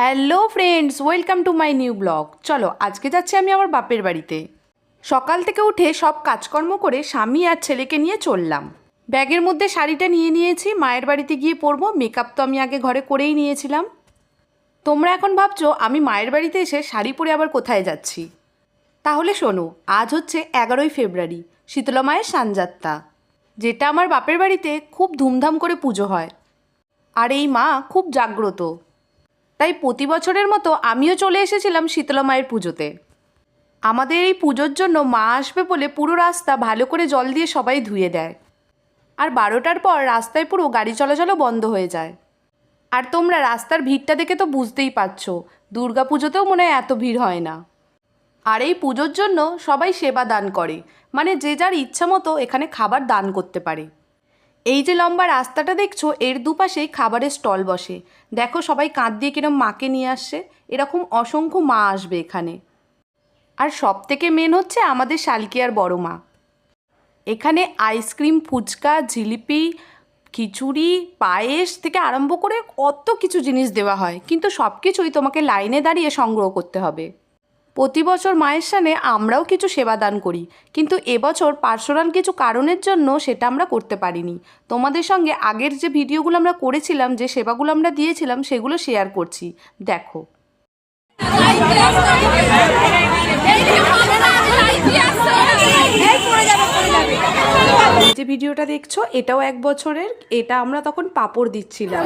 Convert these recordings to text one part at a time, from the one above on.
Hello friends, welcome to my new blog. চলো, আজকে যাচ্ছি আমি আমার বাপের বাড়িতে। সকাল থেকে উঠে সব কাজকর্ম করে স্বামী আর ছেলেকে নিয়ে চললাম। ব্যাগের মধ্যে শাড়িটা নিয়ে নিয়েছি, মায়ের বাড়িতে গিয়ে পরবো মেকআপ তো আমি আগে ঘরে করেই নিয়েছিলাম। তোমরা এখন ভাবছ, আমি মায়ের বাড়িতে এসে শাড়ি পরে আবার কোথায় যাচ্ছি? তাহলে শোনো, আজ হচ্ছে এগারোই ফেব্রুয়ারি, শীতলা মায়ের সানযাত্রা, যেটা আমার বাপের বাড়িতে খুব ধুমধাম করে পুজো হয়। আর এই মা খুব জাগ্রত। তাই প্রতি বছরের মতো আমিও চলে এসেছিলাম শীতলা মায়ের পুজোতে। আমাদের এই পুজোর জন্য মা আসবে বলে পুরো রাস্তা ভালো করে জল দিয়ে সবাই ধুয়ে দেয়। আর বারোটার পর রাস্তায় পুরো গাড়ি চলাচলও বন্ধ হয়ে যায়। আর তোমরা রাস্তার ভিড়টা দেখে তো বুঝতেই পারছ, দুর্গা পুজোতেও মনে হয় এত ভিড় হয় না। আর এই পুজোর জন্য সবাই সেবা দান করে মানে যে যার ইচ্ছা মতো এখানে খাবার দান করতে পারে। এই যে লম্বা রাস্তাটা দেখছ, এর দুপাশেই খাবারের স্টল বসে। দেখো সবাই কাঁধ দিয়ে কিরম মাকে নিয়ে আসছে। এরকম অসংখ্য মা আসবে এখানে। আর সব থেকে মেন হচ্ছে আমাদের শালকিয়ার বড় মা। এখানে আইসক্রিম, ফুচকা, জিলিপি, খিচুড়ি, পায়েস থেকে আরম্ভ করে কত কিছু জিনিস দেওয়া হয়। কিন্তু সব কিছুই তোমাকে লাইনে দাঁড়িয়ে সংগ্রহ করতে হবে। প্রতি বছর মায়ের সামনে আমরাও কিছু সেবা দান করি। কিন্তু এবছর পার্সোনাল কিছু কারণের জন্য সেটা আমরা করতে পারিনি। তোমাদের সঙ্গে আগের যে ভিডিওগুলো আমরা করেছিলাম, যে সেবাগুলো আমরা দিয়েছিলাম, সেগুলো শেয়ার করছি। দেখো। যে ভিডিওটা দেখছ, এটাও এক বছরের। এটা আমরা তখন পাপড় দিচ্ছিলাম।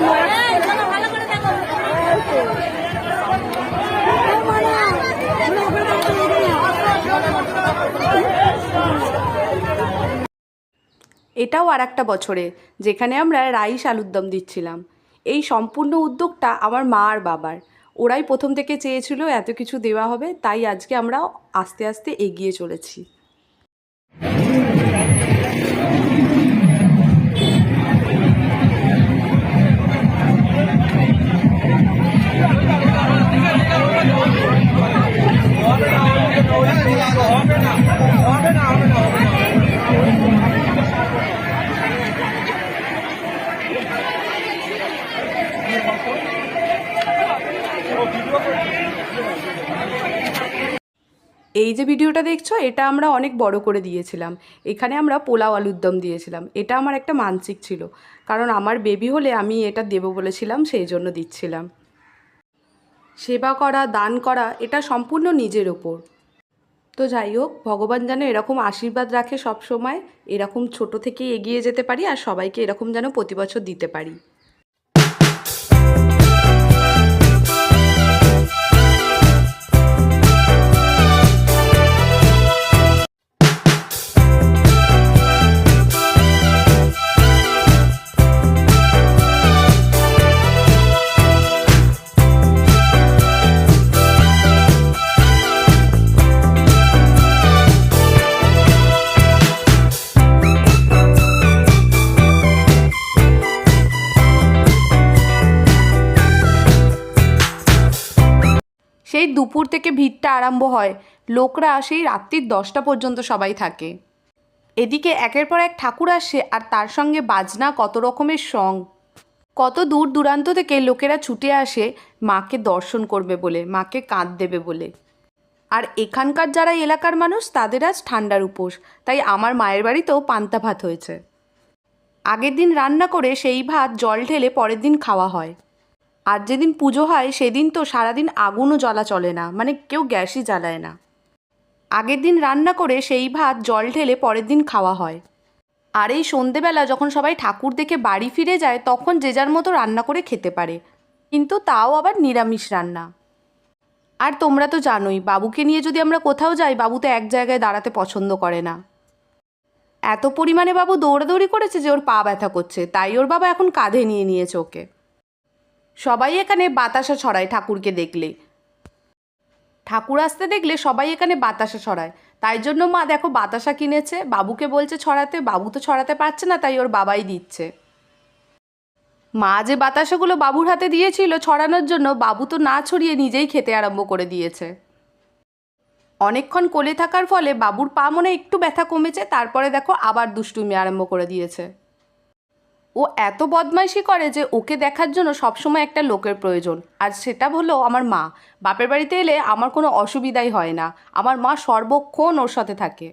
এটাও আর একটা বছরে, যেখানে আমরা রাইস আলুর দম দিচ্ছিলাম। এই সম্পূর্ণ উদ্যোগটা আমার মা আর বাবার। ওরাই প্রথম থেকে চেয়েছিল এত কিছু দেওয়া হবে, তাই আজকে আমরা আস্তে আস্তে এগিয়ে চলেছি। এই যে ভিডিওটা দেখছ, এটা আমরা অনেক বড় করে দিয়েছিলাম। এখানে আমরা পোলাও আলুর দম দিয়েছিলাম। এটা আমার একটা মানসিক ছিল। কারণ আমার বেবি হলে আমি এটা দেবো বলেছিলাম, সেই জন্য দিচ্ছিলাম। সেবা করা, দান করা, এটা সম্পূর্ণ নিজের ওপর। তো যাই হোক, ভগবান যেন এরকম আশীর্বাদ রাখে সব সময় এরকম ছোট থেকেই এগিয়ে যেতে পারি আর সবাইকে এরকম যেন প্রতি বছর দিতে পারি। সেই দুপুর থেকে ভিড়টা আরম্ভ হয়। লোকরা সেই রাত্রির দশটা পর্যন্ত সবাই থাকে। এদিকে একের পর এক ঠাকুর আসে আর তার সঙ্গে বাজনা, কত রকমের সং। কত দূর দূরান্ত থেকে লোকেরা ছুটে আসে, মাকে দর্শন করবে বলে, মাকে কাঁদ দেবে বলে। আর এখানকার যারা এলাকার মানুষ, তাদের আজ ঠান্ডার উপোস। তাই আমার মায়ের বাড়িতেও পান্তা ভাত হয়েছে। আগের দিন রান্না করে সেই ভাত জল ঢেলে পরের দিন খাওয়া হয়। আর যেদিন পুজো হয়, সেদিন তো সারাদিন আগুনও জ্বলা চলে না মানে কেউ গ্যাসই জ্বালায় না। আগের দিন রান্না করে সেই ভাত জল ঢেলে পরের দিন খাওয়া হয়। আর এই সন্ধেবেলা যখন সবাই ঠাকুর দেখে বাড়ি ফিরে যায়, তখন যে যার মতো রান্না করে খেতে পারে। কিন্তু তাও আবার নিরামিষ রান্না। আর তোমরা তো জানোই, বাবুকে নিয়ে যদি আমরা কোথাও যাই, বাবু তো এক জায়গায় দাঁড়াতে পছন্দ করে না। এত পরিমাণে বাবু দৌড়াদৌড়ি করেছে যে ওর পা ব্যথা করছে, তাই ওর বাবা এখন কাঁধে নিয়ে নিয়েছে ওকে। সবাই এখানে বাতাসা ছড়ায় ঠাকুরকে দেখলে। ঠাকুর আসতে দেখলে সবাই এখানে বাতাসা ছড়ায়। তাই জন্য মা দেখো বাতাসা কিনেছে, বাবুকে বলছে ছড়াতে, বাবু তো ছড়াতে পারছে না, তাই ওর বাবাই দিচ্ছে। মা যে বাতাসাগুলো বাবুর হাতে দিয়েছিল ছড়ানোর জন্য বাবু তো না ছড়িয়ে নিজেই খেতে আরম্ভ করে দিয়েছে। অনেকক্ষণ কোলে থাকার ফলে বাবুর পা মনে একটু ব্যথা কমেছে, তারপরে দেখো আবার দুষ্টুমি আরম্ভ করে দিয়েছে। ও এত বদমাইশি করে যে ওকে দেখার জন্য সবসময় একটা লোকের প্রয়োজন। আর সেটা হলো আমার মা। বাপের বাড়িতে এলে আমার কোনো অসুবিধাই হয় না। আমার মা সর্বক্ষণ ওর সাথে থাকে।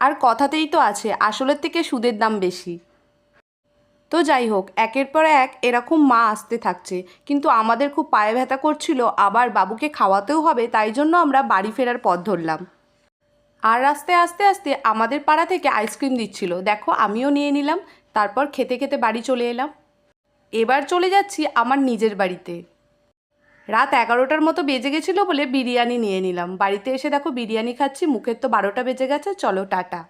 আর কথাতেই তো আছে, আসলের থেকে সুদের দাম বেশি। তো যাই হোক, একের পর এক এরকম মা আসতে থাকছে। কিন্তু আমাদের খুব পায়ে ব্যথা করছিল, আবার বাবুকে খাওয়াতেও হবে, তাই জন্য আমরা বাড়ি ফেরার পথ ধরলাম। আর রাস্তায় আস্তে আস্তে আমাদের পাড়া থেকে আইসক্রিম দিচ্ছিল। দেখো, আমিও নিয়ে নিলাম, তারপর খেতে খেতে বাড়ি চলে এলাম। এবার চলে যাচ্ছি আমার নিজের বাড়িতে। রাত এগারোটার মতো বেজে গেছিল বলে বিরিয়ানি নিয়ে নিলাম। বাড়িতে এসে দেখো বিরিয়ানি খাচ্ছি, মুখের তো বারোটা বেজে গেছে, চলো, টাটা।